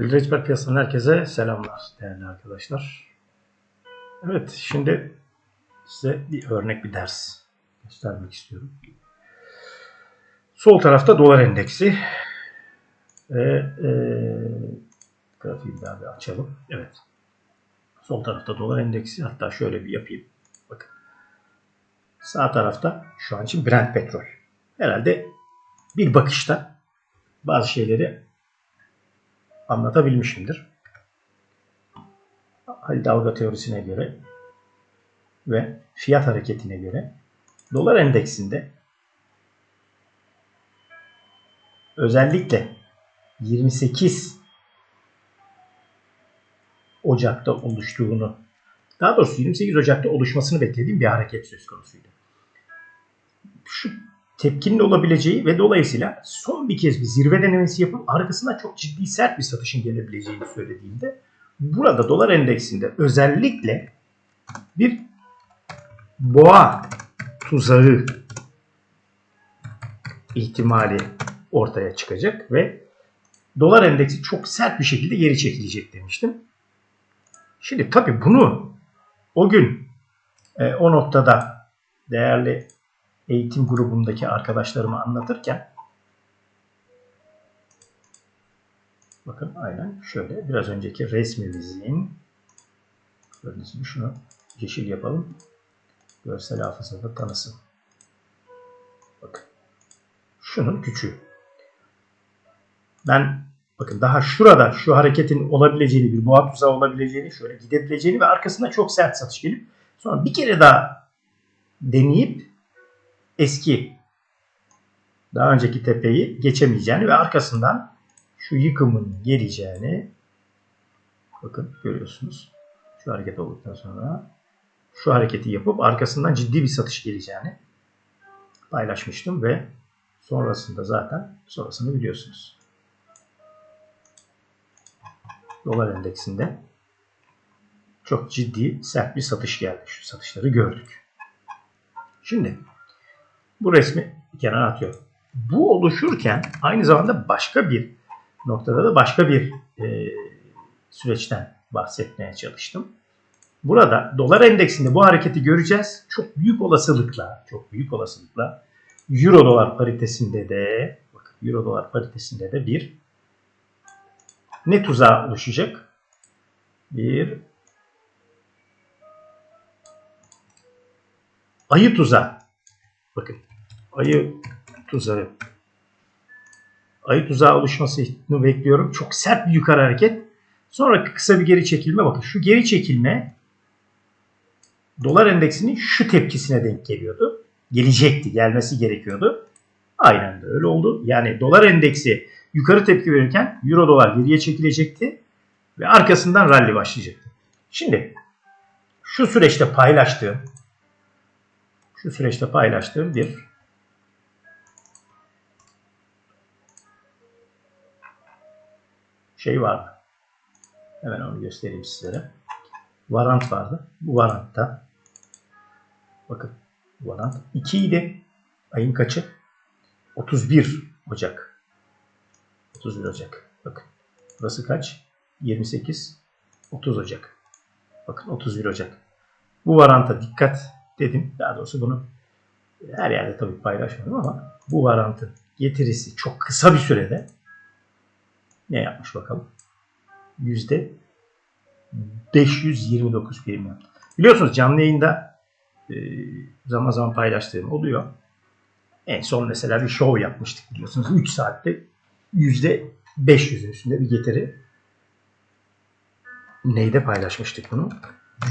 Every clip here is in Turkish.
Ali Reçber Piyasası'ndan herkese selamlar değerli arkadaşlar. Evet şimdi size bir örnek bir ders göstermek istiyorum. Sol tarafta dolar endeksi ve e, grafiği daha bir açalım. Evet. Sol tarafta dolar endeksi hatta şöyle bir yapayım. Bakın. Sağ tarafta şu an için Brent petrol. Herhalde bir bakışta bazı şeyleri anlatabilmişimdir. Hal dalga teorisine göre ve fiyat hareketine göre dolar endeksinde özellikle 28 Ocak'ta oluştuğunu daha doğrusu 28 Ocak'ta oluşmasını beklediğim bir hareket söz konusuydu. Şu tepkinin olabileceği ve dolayısıyla son bir kez bir zirve denemesi yapıp arkasından çok ciddi sert bir satışın gelebileceğini söylediğimde burada dolar endeksinde özellikle bir boğa tuzağı ihtimali ortaya çıkacak ve dolar endeksi çok sert bir şekilde geri çekilecek demiştim. Şimdi tabii bunu o gün e, o noktada değerli eğitim grubundaki arkadaşlarıma anlatırken bakın aynen şöyle biraz önceki resmimizin gördüğünüz şunu yeşil yapalım. Görsel hafızada tanısın. Bakın. Şunun küçüğü. Ben bakın daha şurada şu hareketin olabileceğini, bir boğa tuzağı olabileceğini, şöyle gidebileceğini ve arkasında çok sert satış gelip sonra bir kere daha deneyip eski daha önceki tepeyi geçemeyeceğini ve arkasından şu yıkımın geleceğini bakın görüyorsunuz. Şu hareket olduktan sonra şu hareketi yapıp arkasından ciddi bir satış geleceğini paylaşmıştım ve sonrasında zaten sonrasını biliyorsunuz. Dolar endeksinde çok ciddi sert bir satış geldi. Şu satışları gördük. Şimdi bu resmi bir kenara atıyorum. Bu oluşurken aynı zamanda başka bir noktada da başka bir e, süreçten bahsetmeye çalıştım. Burada dolar endeksinde bu hareketi göreceğiz. Çok büyük olasılıkla, çok büyük olasılıkla euro dolar paritesinde de bakın euro dolar paritesinde de bir ne tuzağı oluşacak? Bir ayı tuzağı. Bakın ayı tuzağı. Ayı tuzağı oluşmasını bekliyorum. Çok sert bir yukarı hareket. Sonra kısa bir geri çekilme. Bakın şu geri çekilme dolar endeksinin şu tepkisine denk geliyordu. Gelecekti. Gelmesi gerekiyordu. Aynen de öyle oldu. Yani dolar endeksi yukarı tepki verirken euro dolar geriye çekilecekti. Ve arkasından rally başlayacaktı. Şimdi şu süreçte paylaştığım şu süreçte paylaştığım bir şey vardı. Hemen onu göstereyim sizlere. Varant vardı. Bu varantta bakın bu varant 2 idi. Ayın kaçı? 31 Ocak. 31 Ocak. Bakın. Burası kaç? 28 30 Ocak. Bakın 31 Ocak. Bu varanta dikkat dedim. Daha doğrusu bunu her yerde tabii paylaşmadım ama bu varantın getirisi çok kısa bir sürede ne yapmış bakalım? Yüzde 529 prim yaptı. Biliyorsunuz canlı yayında e, zaman zaman paylaştığım oluyor. En son mesela bir show yapmıştık biliyorsunuz. 3 saatte yüzde 500'ün üstünde bir getiri. Neyde paylaşmıştık bunu?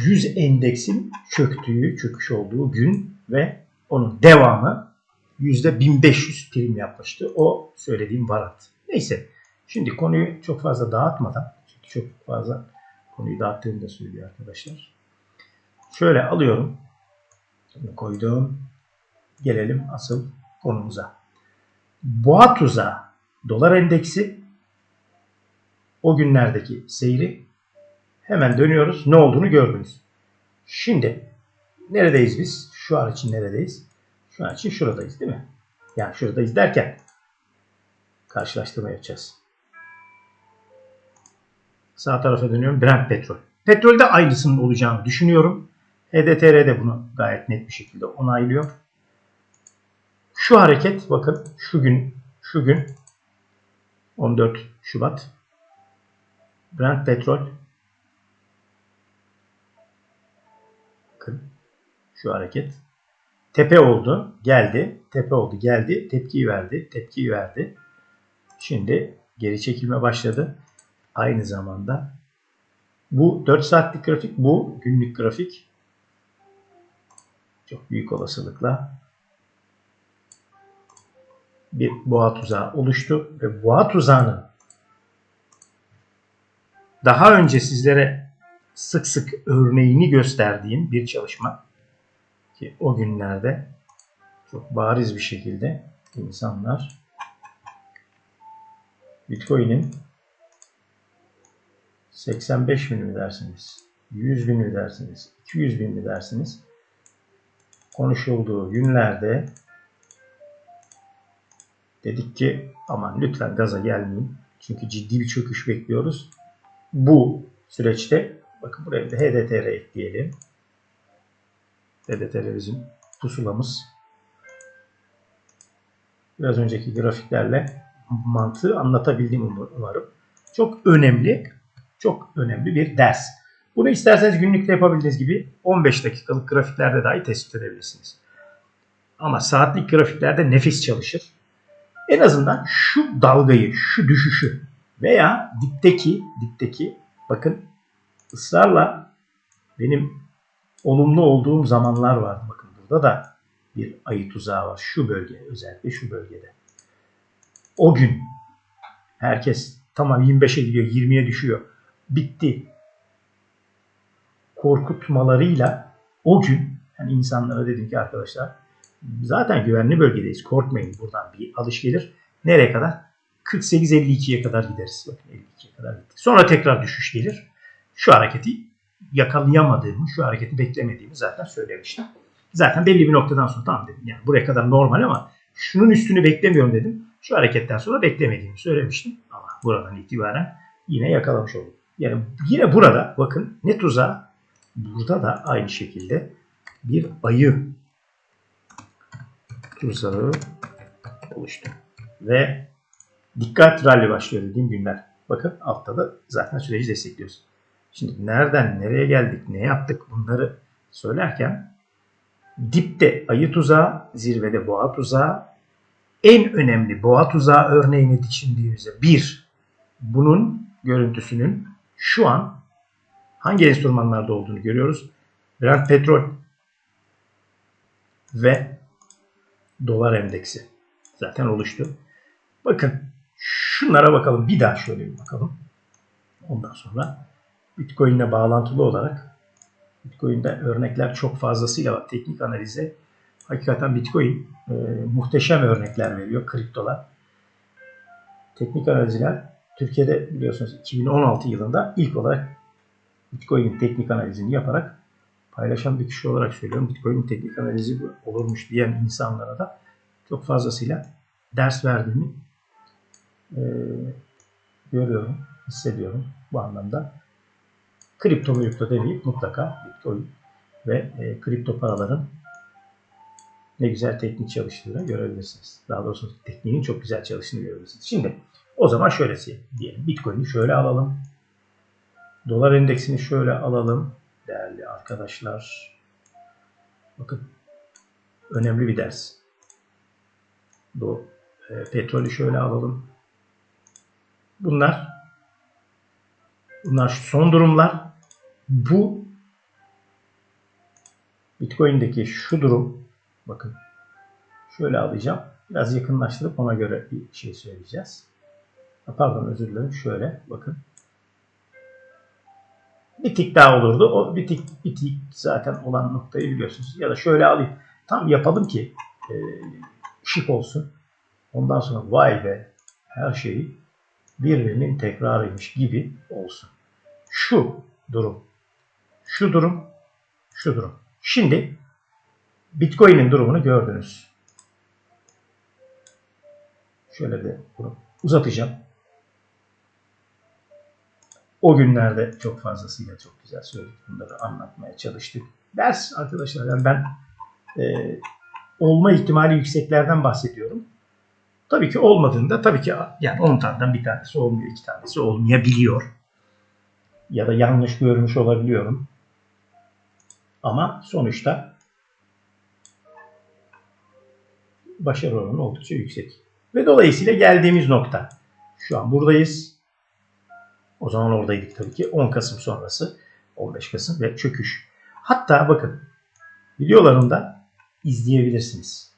100 endeksin çöktüğü, çöküş olduğu gün ve onun devamı yüzde 1500 prim yapmıştı. O söylediğim varat. Neyse. Şimdi konuyu çok fazla dağıtmadan, çünkü çok fazla konuyu dağıttığımı da söylüyor arkadaşlar. Şöyle alıyorum. Bunu koydum. Gelelim asıl konumuza. Boğa tuzağı dolar endeksi o günlerdeki seyri hemen dönüyoruz. Ne olduğunu gördünüz. Şimdi neredeyiz biz? Şu an için neredeyiz? Şu an için şuradayız değil mi? Yani şuradayız derken karşılaştırma yapacağız. Sağ tarafa dönüyorum. Brent petrol. Petrolde aynısının olacağını düşünüyorum. HDTR de bunu gayet net bir şekilde onaylıyor. Şu hareket bakın şu gün şu gün 14 Şubat Brent petrol bakın şu hareket tepe oldu geldi tepe oldu geldi tepkiyi verdi tepkiyi verdi şimdi geri çekilme başladı aynı zamanda. Bu 4 saatlik grafik bu günlük grafik. Çok büyük olasılıkla bir boğa tuzağı oluştu ve boğa tuzağının daha önce sizlere sık sık örneğini gösterdiğim bir çalışma ki o günlerde çok bariz bir şekilde insanlar Bitcoin'in 85 bin mi dersiniz, 100 bin mi dersiniz, 200 bin mi dersiniz konuşulduğu günlerde dedik ki aman lütfen gaza gelmeyin. Çünkü ciddi bir çöküş bekliyoruz. Bu süreçte bakın buraya bir de HDTR ekleyelim. HDTR bizim pusulamız. Biraz önceki grafiklerle mantığı anlatabildim umarım. Çok önemli, çok önemli bir ders. Bunu isterseniz günlükte yapabildiğiniz gibi 15 dakikalık grafiklerde dahi tespit edebilirsiniz. Ama saatlik grafiklerde nefis çalışır. En azından şu dalgayı, şu düşüşü veya dipteki, dipteki bakın ısrarla benim olumlu olduğum zamanlar var. Bakın burada da bir ayı tuzağı var. Şu bölge özellikle şu bölgede. O gün herkes tamam 25'e gidiyor 20'ye düşüyor. Bitti. Korkutmalarıyla o gün yani insanlara dedim ki arkadaşlar zaten güvenli bölgedeyiz. Korkmayın buradan bir alış gelir. Nereye kadar? 48-52'ye kadar gideriz. Bakın 52'ye kadar gittik. Sonra tekrar düşüş gelir. Şu hareketi yakalayamadığımı, şu hareketi beklemediğimi zaten söylemiştim. Zaten belli bir noktadan sonra tamam dedim. Yani buraya kadar normal ama şunun üstünü beklemiyorum dedim. Şu hareketten sonra beklemediğimi söylemiştim. Ama buradan itibaren yine yakalamış oldum. Yani yine burada bakın ne tuzağı burada da aynı şekilde bir ayı tuzağı oluştu. Ve dikkat rally başlıyor dediğim günler. Bakın altta da zaten süreci destekliyoruz. Şimdi nereden nereye geldik, ne yaptık bunları söylerken dipte ayı tuzağı, zirvede boğa tuzağı, en önemli boğa tuzağı örneğini düşündüğümüzde bir, bunun görüntüsünün şu an hangi enstrümanlarda olduğunu görüyoruz. Brent petrol ve dolar endeksi zaten oluştu. Bakın şunlara bakalım. Bir daha şöyle bir bakalım. Ondan sonra Bitcoin ile bağlantılı olarak Bitcoin'de örnekler çok fazlasıyla var. Teknik analize hakikaten Bitcoin e, muhteşem örnekler veriyor kriptolar. Teknik analizler Türkiye'de biliyorsunuz 2016 yılında ilk olarak Bitcoin'in teknik analizini yaparak paylaşan bir kişi olarak söylüyorum. Bitcoin'in teknik analizi olurmuş diyen insanlara da çok fazlasıyla ders verdiğimi e, görüyorum, hissediyorum bu anlamda. Kripto kripto demeyip mutlaka Bitcoin ve e, kripto paraların ne güzel teknik çalıştığını görebilirsiniz. Daha doğrusu tekniğin çok güzel çalıştığını görebilirsiniz. Şimdi o zaman şöyle diyelim. Bitcoin'i şöyle alalım. Dolar endeksini şöyle alalım. Değerli arkadaşlar. Bakın önemli bir ders. Bu e, petrolü şöyle alalım. Bunlar bunlar son durumlar. Bu Bitcoin'deki şu durum bakın şöyle alacağım. Biraz yakınlaştırıp ona göre bir şey söyleyeceğiz. Pardon özür dilerim. Şöyle bakın. Bir tik daha olurdu. O bir tik, bir tik zaten olan noktayı biliyorsunuz. Ya da şöyle alayım. Tam yapalım ki e, şık olsun. Ondan sonra vay be her şeyi birbirinin tekrarıymış gibi olsun. Şu durum, şu durum, şu durum. Şimdi Bitcoin'in durumunu gördünüz. Şöyle de bunu uzatacağım. O günlerde çok fazlasıyla çok güzel söyledik. Bunları anlatmaya çalıştık. Ders arkadaşlar yani ben e, olma ihtimali yükseklerden bahsediyorum. Tabii ki olmadığında tabii ki yani 10 taneden bir tanesi olmuyor, iki tanesi olmayabiliyor. Ya da yanlış görmüş olabiliyorum. Ama sonuçta başarı oranı oldukça yüksek. Ve dolayısıyla geldiğimiz nokta. Şu an buradayız. O zaman oradaydık tabii ki. 10 Kasım sonrası. 15 Kasım ve çöküş. Hatta bakın videolarımda izleyebilirsiniz.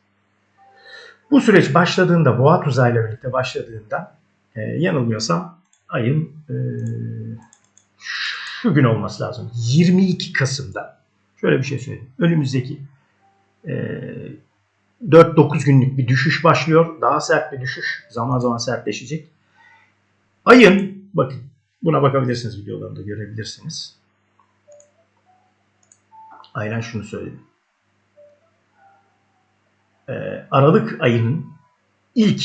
Bu süreç başladığında, boğa tuzağıyla birlikte başladığında e, yanılmıyorsam ayın e, şu gün olması lazım. 22 Kasım'da şöyle bir şey söyleyeyim. Önümüzdeki e, 4-9 günlük bir düşüş başlıyor. Daha sert bir düşüş. Zaman zaman sertleşecek. Ayın bakın buna bakabilirsiniz videolarında görebilirsiniz. Aynen şunu söyledim. Ee, Aralık ayının ilk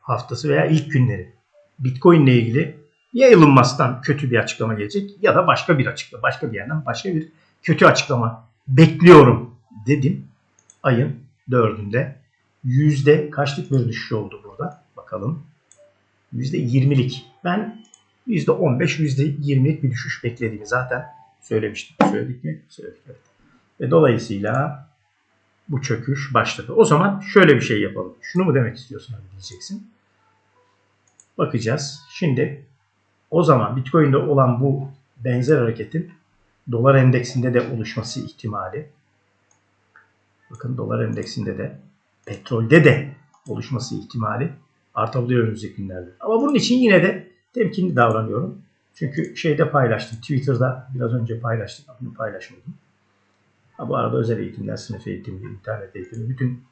haftası veya ilk günleri Bitcoin ile ilgili ya Elon Musk'tan kötü bir açıklama gelecek ya da başka bir açıklama, başka bir yerden başka bir kötü açıklama bekliyorum dedim. Ayın dördünde yüzde kaçlık bir düşüş oldu burada? Bakalım. Yüzde yirmilik. Ben yüzde on beş, yüzde yirmilik bir düşüş beklediğimi zaten söylemiştim. Söyledik mi? Söyledik. Evet. Ve dolayısıyla bu çöküş başladı. O zaman şöyle bir şey yapalım. Şunu mu demek istiyorsun abi diyeceksin. Bakacağız. Şimdi o zaman Bitcoin'de olan bu benzer hareketin dolar endeksinde de oluşması ihtimali bakın dolar endeksinde de petrolde de oluşması ihtimali artabiliyor önümüzdeki günlerde. Ama bunun için yine de temkinli davranıyorum. Çünkü şeyde paylaştım. Twitter'da biraz önce paylaştım. Bunu paylaşmadım. Ha, bu arada özel eğitimler, sınıf eğitimi, internet eğitimi, bütün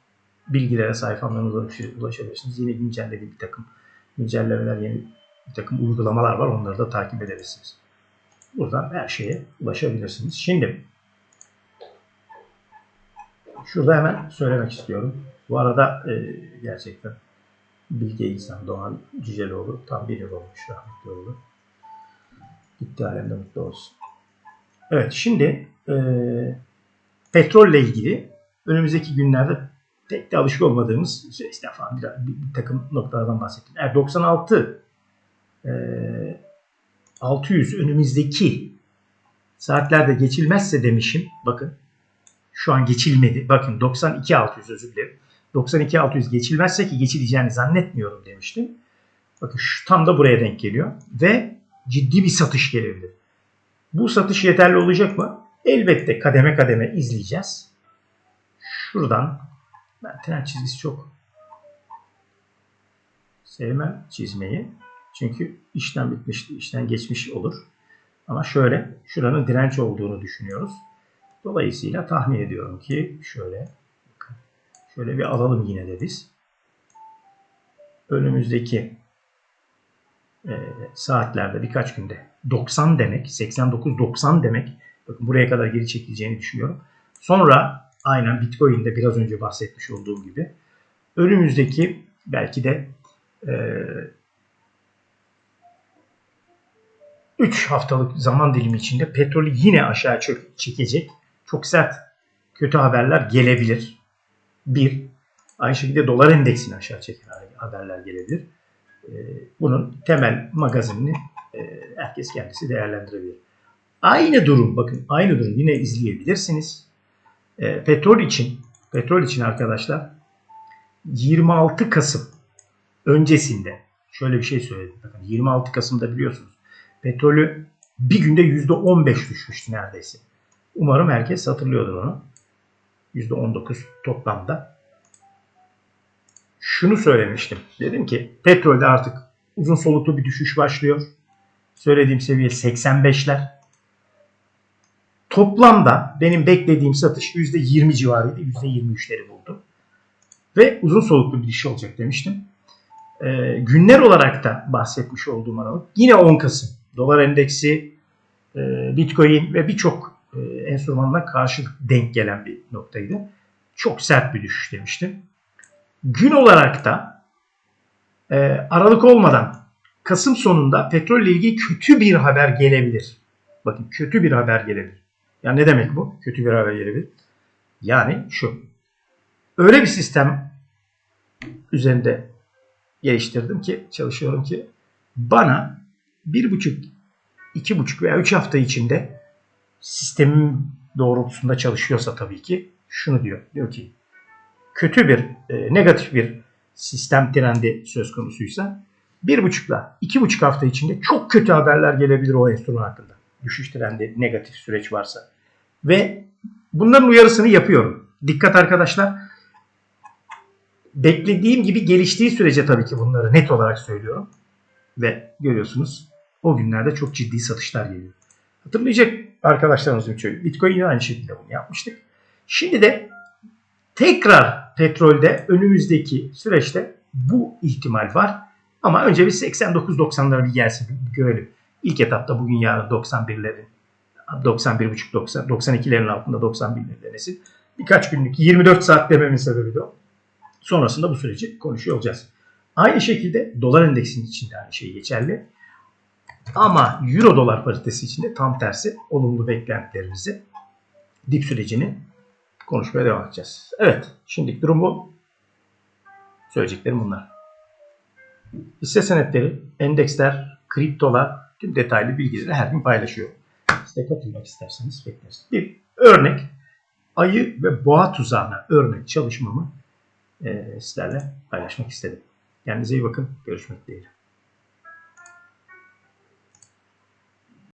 bilgilere sayfamdan ulaşabilirsiniz. Yine güncellediğim bir takım güncellemeler, yeni bir takım uygulamalar var. Onları da takip edebilirsiniz. Buradan her şeye ulaşabilirsiniz. Şimdi şurada hemen söylemek istiyorum. Bu arada e, gerçekten bilge insan Doğan Cüceloğlu tam bir yıl olmuş rahmetli oldu. Gitti alemde mutlu olsun. Evet şimdi e, petrolle ilgili önümüzdeki günlerde pek de alışık olmadığımız süreçten falan bir, bir, bir takım noktalardan bahsettim. Eğer 96 e, 600 önümüzdeki saatlerde geçilmezse demişim. Bakın şu an geçilmedi. Bakın 92 600 özür dilerim. 92 600 geçilmezse ki geçileceğini zannetmiyorum demiştim. Bakın şu tam da buraya denk geliyor ve ciddi bir satış gelebilir. Bu satış yeterli olacak mı? Elbette kademe kademe izleyeceğiz. Şuradan ben tren çizgisi çok sevmem çizmeyi. Çünkü işten bitmiş, işten geçmiş olur. Ama şöyle şuranın direnç olduğunu düşünüyoruz. Dolayısıyla tahmin ediyorum ki şöyle şöyle bir alalım yine de biz. Önümüzdeki e, saatlerde birkaç günde 90 demek, 89-90 demek. Bakın buraya kadar geri çekileceğini düşünüyorum. Sonra aynen Bitcoin'de biraz önce bahsetmiş olduğum gibi önümüzdeki belki de e, 3 haftalık zaman dilimi içinde petrolü yine aşağı çekecek çok sert kötü haberler gelebilir. Bir, aynı şekilde dolar endeksini aşağı çeken haberler gelebilir. Ee, bunun temel magazinini e, herkes kendisi değerlendirebilir. Aynı durum bakın aynı durum yine izleyebilirsiniz. Ee, petrol için petrol için arkadaşlar 26 Kasım öncesinde şöyle bir şey söyledim. Bakın 26 Kasım'da biliyorsunuz petrolü bir günde %15 düşmüştü neredeyse. Umarım herkes hatırlıyordur onu. %19 toplamda. Şunu söylemiştim. Dedim ki petrolde artık uzun soluklu bir düşüş başlıyor. Söylediğim seviye 85'ler. Toplamda benim beklediğim satış %20 civarıydı. %23'leri buldu. Ve uzun soluklu bir düşüş olacak demiştim. Ee, günler olarak da bahsetmiş olduğum aralık. Yine 10 Kasım. Dolar endeksi, e, Bitcoin ve birçok e, enstrümanla karşı denk gelen bir noktaydı. Çok sert bir düşüş demiştim. Gün olarak da e, aralık olmadan Kasım sonunda petrol ile ilgili kötü bir haber gelebilir. Bakın kötü bir haber gelebilir. Yani ne demek bu? Kötü bir haber gelebilir. Yani şu. Öyle bir sistem üzerinde geliştirdim ki çalışıyorum ki bana bir buçuk, iki buçuk veya üç hafta içinde sistemin doğrultusunda çalışıyorsa tabii ki şunu diyor. Diyor ki kötü bir, e, negatif bir sistem trendi söz konusuysa bir buçukla iki buçuk hafta içinde çok kötü haberler gelebilir o enstrüman hakkında. Düşüş trendi, negatif süreç varsa. Ve bunların uyarısını yapıyorum. Dikkat arkadaşlar. Beklediğim gibi geliştiği sürece tabii ki bunları net olarak söylüyorum. Ve görüyorsunuz o günlerde çok ciddi satışlar geliyor. Hatırlayacak arkadaşlarımız birçoğu. Bitcoin'de aynı şekilde bunu yapmıştık. Şimdi de tekrar petrolde önümüzdeki süreçte bu ihtimal var. Ama önce bir 89-90'lara bir gelsin bir görelim. İlk etapta bugün yarın 91'lerin 91.5 90 92'lerin altında 91'leri denesin. Birkaç günlük 24 saat dememin sebebi de o. Sonrasında bu süreci konuşuyor olacağız. Aynı şekilde dolar endeksinin içinde aynı şey geçerli. Ama euro dolar paritesi içinde tam tersi olumlu beklentilerimizi dip sürecini konuşmaya devam edeceğiz. Evet, şimdilik durum bu. Söyleyeceklerim bunlar. Hisse senetleri, endeksler, kriptolar tüm detaylı bilgileri her gün paylaşıyor. Siz de katılmak isterseniz bekleriz. Bir örnek ayı ve boğa tuzağına örnek çalışmamı e, sizlerle paylaşmak istedim. Kendinize iyi bakın. Görüşmek dileğiyle.